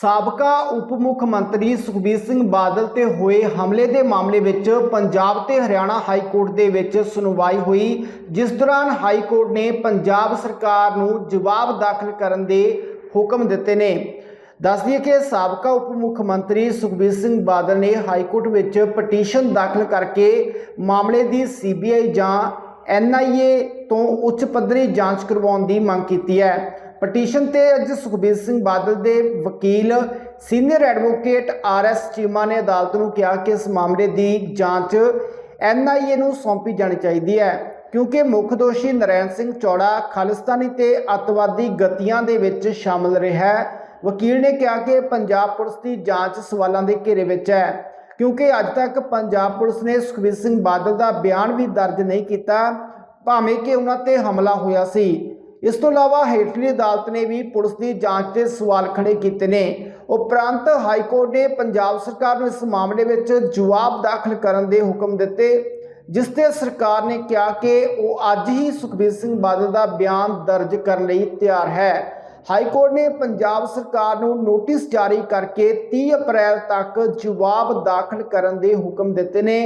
ਸਾਬਕਾ ਉਪ ਮੁੱਖ ਮੰਤਰੀ ਸੁਖਬੀਰ ਸਿੰਘ ਬਾਦਲ ਤੇ ਹੋਏ ਹਮਲੇ ਦੇ ਮਾਮਲੇ ਵਿੱਚ ਪੰਜਾਬ ਤੇ ਹਰਿਆਣਾ ਹਾਈ ਕੋਰਟ ਦੇ ਵਿੱਚ ਸੁਣਵਾਈ ਹੋਈ, ਜਿਸ ਦੌਰਾਨ ਹਾਈ ਕੋਰਟ ਨੇ ਪੰਜਾਬ ਸਰਕਾਰ ਨੂੰ ਜਵਾਬ ਦਾਖਲ ਕਰਨ ਦੇ ਹੁਕਮ ਦਿੱਤੇ ਨੇ। ਦੱਸ ਦਈਏ ਕਿ ਸਾਬਕਾ ਉਪ ਮੁੱਖ ਮੰਤਰੀ ਸੁਖਬੀਰ ਸਿੰਘ ਬਾਦਲ ਨੇ ਹਾਈ ਕੋਰਟ ਵਿੱਚ ਪਟੀਸ਼ਨ ਦਾਖਲ ਕਰਕੇ ਮਾਮਲੇ ਦੀ ਸੀਬੀਆਈ ਜਾਂ ਐਨਆਈਏ ਤੋਂ ਉੱਚ ਪੱਧਰੀ ਜਾਂਚ ਕਰਵਾਉਣ ਦੀ ਮੰਗ ਕੀਤੀ ਹੈ। ਪਟੀਸ਼ਨ ਤੇ ਅੱਜ ਸੁਖਬੀਰ ਸਿੰਘ ਬਾਦਲ ਦੇ ਵਕੀਲ senior advocate R S Cheema ਨੇ ਅਦਾਲਤ ਨੂੰ ਕਿਹਾ ਕਿ ਇਸ ਮਾਮਲੇ ਦੀ ਜਾਂਚ ਐਨਆਈਏ ਨੂੰ ਸੌਂਪੀ ਜਾਣੀ ਚਾਹੀਦੀ ਹੈ, ਕਿਉਂਕਿ ਮੁੱਖ ਦੋਸ਼ੀ ਨਰੈਣ ਸਿੰਘ ਚੌੜਾ ਖਾਲਿਸਤਾਨੀ ਤੇ ਅੱਤਵਾਦੀ ਗਤੀਆਂ ਦੇ ਵਿੱਚ ਸ਼ਾਮਲ ਰਿਹਾ ਹੈ। ਵਕੀਲ ਨੇ ਕਿਹਾ ਕਿ ਪੰਜਾਬ ਪੁਲਿਸ ਦੀ ਜਾਂਚ ਸਵਾਲਾਂ ਦੇ ਘੇਰੇ ਵਿੱਚ ਹੈ, ਕਿਉਂਕਿ ਅੱਜ ਤੱਕ ਪੰਜਾਬ ਪੁਲਿਸ ਨੇ ਸੁਖਬੀਰ ਸਿੰਘ ਬਾਦਲ ਦਾ ਬਿਆਨ ਵੀ ਦਰਜ ਨਹੀਂ ਕੀਤਾ, ਭਾਵੇਂ ਕਿ ਉਹਨਾਂ ਤੇ ਹਮਲਾ ਹੋਇਆ ਸੀ। ਇਸ ਤੋਂ ਇਲਾਵਾ ਹੇਠਲੀ ਅਦਾਲਤ ਨੇ ਵੀ ਪੁਲਿਸ ਦੀ ਜਾਂਚ ਤੇ ਸਵਾਲ ਖੜੇ ਕੀਤੇ ਨੇ। ਉਪਰੰਤ ਹਾਈ ਕੋਰਟ ਨੇ ਪੰਜਾਬ ਸਰਕਾਰ ਨੂੰ ਇਸ ਮਾਮਲੇ ਵਿੱਚ ਜਵਾਬ ਦਾਖਲ ਕਰਨ ਦੇ ਹੁਕਮ ਦਿੱਤੇ, ਜਿਸ ਤੇ ਸਰਕਾਰ ਨੇ ਕਿਹਾ ਕਿ ਉਹ ਅੱਜ ਹੀ ਸੁਖਬੀਰ ਸਿੰਘ ਬਾਦਲ ਦਾ ਬਿਆਨ ਦਰਜ ਕਰਨ ਲਈ ਤਿਆਰ ਹੈ। ਹਾਈ ਕੋਰਟ ਨੇ ਪੰਜਾਬ ਸਰਕਾਰ ਨੂੰ ਨੋਟਿਸ ਜਾਰੀ ਕਰਕੇ 30 ਅਪ੍ਰੈਲ ਤੱਕ ਜਵਾਬ ਦਾਖਲ ਕਰਨ ਦੇ ਹੁਕਮ ਦਿੱਤੇ ਨੇ।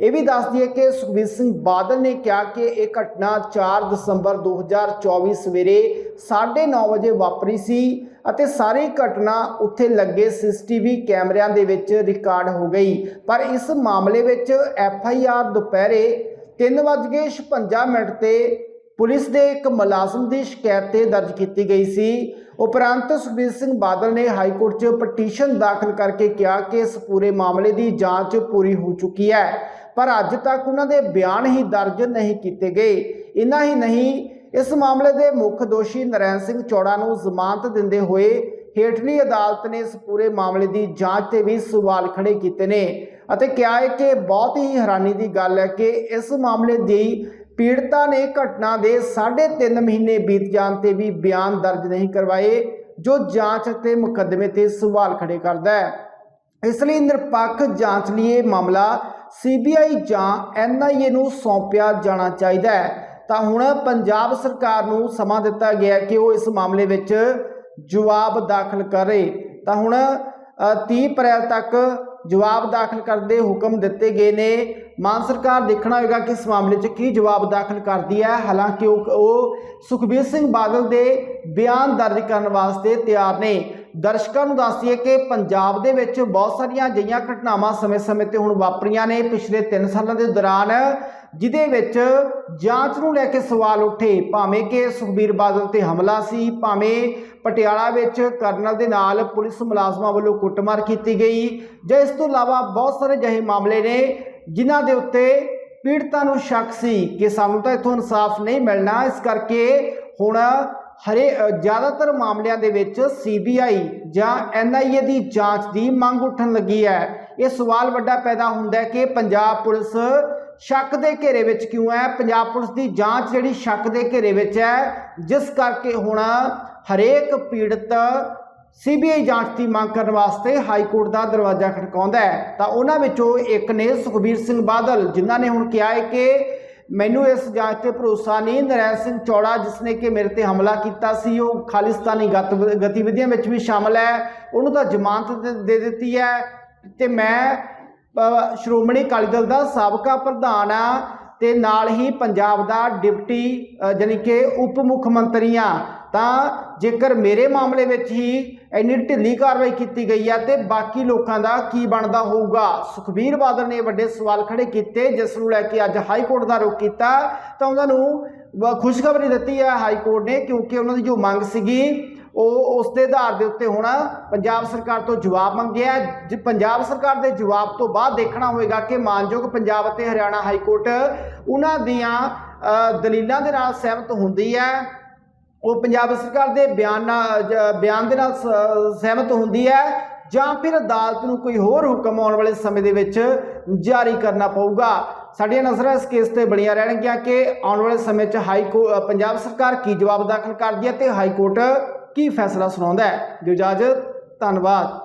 ਇਹ ਵੀ ਦੱਸ ਦਈਏ ਕਿ ਸੁਖਬੀਰ ਸਿੰਘ ਬਾਦਲ ਨੇ ਕਿਹਾ ਕਿ ਇਹ ਘਟਨਾ 4 ਦਸੰਬਰ 2024 ਸਵੇਰੇ 9:30 ਵਜੇ ਵਾਪਰੀ ਸੀ ਅਤੇ ਸਾਰੀ ਘਟਨਾ ਉੱਥੇ ਲੱਗੇ ਸੀਸੀਟੀਵੀ ਕੈਮਰਿਆਂ ਦੇ ਵਿੱਚ ਰਿਕਾਰਡ ਹੋ ਗਈ। ਪਰ ਇਸ ਮਾਮਲੇ ਵਿੱਚ ਐਫ ਆਈ ਆਰ ਦੁਪਹਿਰੇ 3:56 ਮਿੰਟ ਤੇ ਪੁਲਿਸ ਦੇ ਇੱਕ ਮੁਲਾਜ਼ਮ ਦੀ ਸ਼ਿਕਾਇਤ ਤੇ ਦਰਜ ਕੀਤੀ ਗਈ ਸੀ। ਉਪਰੰਤ ਸੁਖਬੀਰ ਸਿੰਘ ਬਾਦਲ ਨੇ ਹਾਈ ਕੋਰਟ 'ਚ ਪਟੀਸ਼ਨ ਦਾਖਲ ਕਰਕੇ ਕਿਹਾ ਕਿ ਇਸ ਪੂਰੇ ਮਾਮਲੇ ਦੀ ਜਾਂਚ ਪੂਰੀ ਹੋ ਚੁੱਕੀ ਹੈ, ਪਰ ਅੱਜ ਤੱਕ ਉਹਨਾਂ ਦੇ ਬਿਆਨ ਹੀ ਦਰਜ ਨਹੀਂ ਕੀਤੇ ਗਏ। ਇਨਾ ਹੀ ਨਹੀਂ, ਇਸ ਮਾਮਲੇ ਦੇ ਮੁੱਖ ਦੋਸ਼ੀ ਨਰੈਣ ਸਿੰਘ ਚੌੜਾ ਨੂੰ ਜ਼ਮਾਨਤ ਦਿੰਦੇ ਹੋਏ ਹੇਠਲੀ ਅਦਾਲਤ ਨੇ ਇਸ ਪੂਰੇ ਮਾਮਲੇ ਦੀ ਜਾਂਚ ਤੇ ਵੀ ਸਵਾਲ ਖੜੇ ਕੀਤੇ ਨੇ ਅਤੇ ਕਿਹਾ ਹੈ ਕਿ ਬਹੁਤ ਹੀ ਹੈਰਾਨੀ ਦੀ ਗੱਲ ਹੈ ਕਿ ਇਸ ਮਾਮਲੇ ਦੀ ਪੀੜਤਾ ਨੇ ਘਟਨਾ ਦੇ 3.5 ਮਹੀਨੇ ਬੀਤ ਜਾਣ ਤੇ ਵੀ ਬਿਆਨ ਦਰਜ ਨਹੀਂ ਕਰਵਾਏ ਜੋ ਜਾਂਚ ਅਤੇ ਮੁਕੱਦਮੇ ਤੇ ਸਵਾਲ ਖੜੇ ਕਰਦਾ ਹੈ। ਇਸ ਲਈ ਨਿਰਪੱਖ ਜਾਂਚ ਲਈ ਇਹ ਮਾਮਲਾ ਸੀਬੀਆਈ ਜਾਂ ਐਨਆਈਏ ਨੂੰ ਸੌਂਪਿਆ ਜਾਣਾ ਚਾਹੀਦਾ ਹੈ। ਤਾਂ ਹੁਣ ਪੰਜਾਬ ਸਰਕਾਰ ਨੂੰ ਸਮਾਂ ਦਿੱਤਾ ਗਿਆ ਕਿ ਉਹ ਇਸ ਮਾਮਲੇ ਵਿੱਚ ਜਵਾਬ ਦਾਖਲ ਕਰੇ। ਤਾਂ ਹੁਣ ਅ, 30 ਅਪ੍ਰੈਲ ਤੱਕ ਜਵਾਬ ਦਾਖਲ ਕਰਨ ਦੇ ਹੁਕਮ ਦਿੱਤੇ ਗਏ ਨੇ। ਮਾਨ ਸਰਕਾਰ ਦੇਖਣਾ ਹੋਵੇਗਾ ਕਿ ਇਸ ਮਾਮਲੇ 'ਚ ਕੀ ਜਵਾਬ ਦਾਖਲ ਕਰਦੀ ਹੈ। ਹਾਲਾਂਕਿ ਉਹ ਉਹ ਸੁਖਬੀਰ ਸਿੰਘ ਬਾਦਲ ਦੇ ਬਿਆਨ ਦਰਜ ਕਰਨ ਵਾਸਤੇ ਤਿਆਰ ਨੇ। ਦਰਸ਼ਕਾਂ ਨੂੰ ਦੱਸ ਦਈਏ ਕਿ ਪੰਜਾਬ ਦੇ ਵਿੱਚ ਬਹੁਤ ਸਾਰੀਆਂ ਅਜਿਹੀਆਂ ਘਟਨਾਵਾਂ ਸਮੇਂ-ਸਮੇਂ ਤੇ ਹੁਣ ਵਾਪਰੀਆਂ ਨੇ। ਪਿਛਲੇ 3 ਸਾਲਾਂ ਦੇ ਦੌਰਾਨ ਜਿਹਦੇ ਵਿੱਚ ਜਾਂਚ ਨੂੰ ਲੈ ਕੇ ਸਵਾਲ ਉੱਠੇ। ਭਾਵੇਂ ਕਿ ਸੁਖਬੀਰ ਬਾਦਲ ਤੇ ਹਮਲਾ ਸੀ, ਭਾਵੇਂ ਪਟਿਆਲਾ ਵਿੱਚ ਕਰਨਲ ਦੇ ਨਾਲ ਪੁਲਿਸ ਮੁਲਾਜ਼ਮਾਂ ਵੱਲੋਂ ਕੁੱਟਮਾਰ ਕੀਤੀ ਗਈ, ਜਾਂ ਇਸ ਤੋਂ ਇਲਾਵਾ ਬਹੁਤ ਸਾਰੇ ਅਜਿਹੇ ਮਾਮਲੇ ਨੇ ਜਿਨ੍ਹਾਂ ਦੇ ਉੱਤੇ ਪੀੜਤਾਂ ਨੂੰ ਸ਼ੱਕ ਸੀ ਕਿ ਸਾਨੂੰ ਤਾਂ ਇੱਥੋਂ ਇਨਸਾਫ ਨਹੀਂ ਮਿਲਣਾ। ਇਸ ਕਰਕੇ ਹੁਣ ਹਰੇ ਜ਼ਿਆਦਾਤਰ ਮਾਮਲਿਆਂ ਦੇ ਵਿੱਚ ਸੀਬੀਆਈ ਜਾਂ ਐਨਆਈਏ ਦੀ ਜਾਂਚ ਦੀ ਮੰਗ ਉੱਠਣ ਲੱਗੀ ਹੈ। ਇਹ ਸਵਾਲ ਵੱਡਾ ਪੈਦਾ ਹੁੰਦਾ ਹੈ ਕਿ ਪੰਜਾਬ ਪੁਲਿਸ ਸ਼ੱਕ ਦੇ ਘੇਰੇ ਵਿੱਚ ਕਿਉਂ ਹੈ? ਪੰਜਾਬ ਪੁਲਿਸ ਦੀ ਜਾਂਚ ਜਿਹੜੀ ਸ਼ੱਕ ਦੇ ਘੇਰੇ ਵਿੱਚ ਹੈ, ਜਿਸ ਕਰਕੇ ਹੁਣ ਹਰੇਕ ਪੀੜਤ ਸੀਬੀਆਈ ਜਾਂਚ ਦੀ ਮੰਗ ਕਰਨ ਵਾਸਤੇ ਹਾਈ ਕੋਰਟ ਦਾ ਦਰਵਾਜ਼ਾ ਖੜਕਾਉਂਦਾ ਹੈ। ਤਾਂ ਉਹਨਾਂ ਵਿੱਚੋਂ ਇੱਕ ਨੇ ਸੁਖਬੀਰ ਸਿੰਘ ਬਾਦਲ, ਜਿਨ੍ਹਾਂ ਨੇ ਹੁਣ ਕਿਹਾ ਹੈ ਕਿ ਮੈਨੂੰ ਇਸ ਜਾਂਚ ਤੇ ਭਰੋਸਾ ਨਹੀਂ, ਨਰੈਣ ਸਿੰਘ ਚੌੜਾ, ਜਿਸ ਨੇ ਕਿ ਮੇਰੇ ਤੇ ਹਮਲਾ ਕੀਤਾ ਸੀ, ਉਹ ਖਾਲਿਸਤਾਨੀ ਗਤ- ਗਤੀਵਿਧੀਆਂ ਵਿੱਚ ਵੀ ਸ਼ਾਮਲ ਹੈ। ਉਹਨੂੰ ਤਾਂ ਜ਼ਮਾਨਤ ਦੇ- ਦੇ ਦਿੱਤੀ ਹੈ ਤੇ ਮੈਂ ਸ਼੍ਰੋਮਣੀ ਅਕਾਲੀ ਦਲ ਦਾ ਸਾਬਕਾ ਪ੍ਰਧਾਨ ਆ ਤੇ ਨਾਲ ਹੀ ਪੰਜਾਬ ਦਾ ਡਿਪਟੀ ਅ, ਜਾਣੀ ਕਿ ਉਪ ਮੁੱਖ ਮੰਤਰੀ ਆ। ਤਾਂ ਜੇਕਰ ਮੇਰੇ ਮਾਮਲੇ ਵਿੱਚ ਹੀ ਇੰਨੀ ਢਿੱਲੀ ਕਾਰਵਾਈ ਕੀਤੀ ਗਈ ਆ ਤੇ ਬਾਕੀ ਲੋਕਾਂ ਦਾ ਕੀ ਬਣਦਾ ਹੋਊਗਾ? ਸੁਖਬੀਰ ਬਾਦਲ ਨੇ ਵੱਡੇ ਸਵਾਲ ਖੜੇ ਕੀਤੇ ਜਿਸ ਨੂੰ ਲੈ ਕੇ ਅੱਜ ਹਾਈ ਕੋਰਟ ਦਾ ਰੁਖ ਕੀਤਾ। ਤਾਂ ਉਹਨਾਂ ਨੂੰ ਖੁਸ਼ਖਬਰੀ ਦਿੱਤੀ ਹੈ ਹਾਈ ਕੋਰਟ ਨੇ ਕਿਉਂਕਿ ਉਹਨਾਂ ਦੀ ਜੋ ਮੰਗ ਸੀਗੀ ਉਹ ਉਸ ਦੇ ਆਧਾਰ ਦੇ ਉੱਤੇ ਹੁਣ ਪੰਜਾਬ ਸਰਕਾਰ ਤੋਂ ਜਵਾਬ ਮੰਗਿਆ ਜ- ਪੰਜਾਬ ਸਰਕਾਰ ਦੇ ਜਵਾਬ ਤੋਂ ਬਾਅਦ ਦੇਖਣਾ ਹੋਵੇਗਾ ਕਿ ਮਾਨਯੋਗ ਪੰਜਾਬ ਅਤੇ ਹਰਿਆਣਾ ਹਾਈ ਕੋਰਟ ਉਹਨਾਂ ਦੀਆਂ ਦਲੀਲਾਂ ਦੇ ਨਾਲ ਸਹਿਮਤ ਹੁੰਦੀ ਹੈ। ਉਹ ਪੰਜਾਬ ਸਰਕਾਰ ਦੇ ਬਿਆਨ ਨਾਲ, ਜ- ਬਿਆਨ ਦੇ ਨਾਲ ਸ- ਸਹਿਮਤ ਹੁੰਦੀ ਹੈ ਜਾਂ ਫਿਰ ਅਦਾਲਤ ਨੂੰ ਕੋਈ ਹੋਰ ਹੁਕਮ ਆਉਣ ਵਾਲੇ ਸਮੇਂ ਦੇ ਵਿੱਚ ਜਾਰੀ ਕਰਨਾ ਪਊਗਾ। ਸਾਡੀਆਂ ਨਜ਼ਰਾਂ ਇਸ ਕੇਸ ਤੇ ਬਣੀਆਂ ਰਹਿਣਗੀਆਂ ਕਿ ਆਉਣ ਵਾਲੇ ਸਮੇਂ 'ਚ ਹਾਈ ਕੋ, ਪੰਜਾਬ ਸਰਕਾਰ ਕੀ ਜਵਾਬ ਦਾਖਲ ਕਰਦੀ ਹੈ ਤੇ ਹਾਈ ਕੋਰਟ ਕੀ ਫੈਸਲਾ ਸੁਣਾਉਂਦਾ ਹੈ? ਦਿਓ ਇਜਾਜ਼ਤ ਧੰਨਵਾਦ।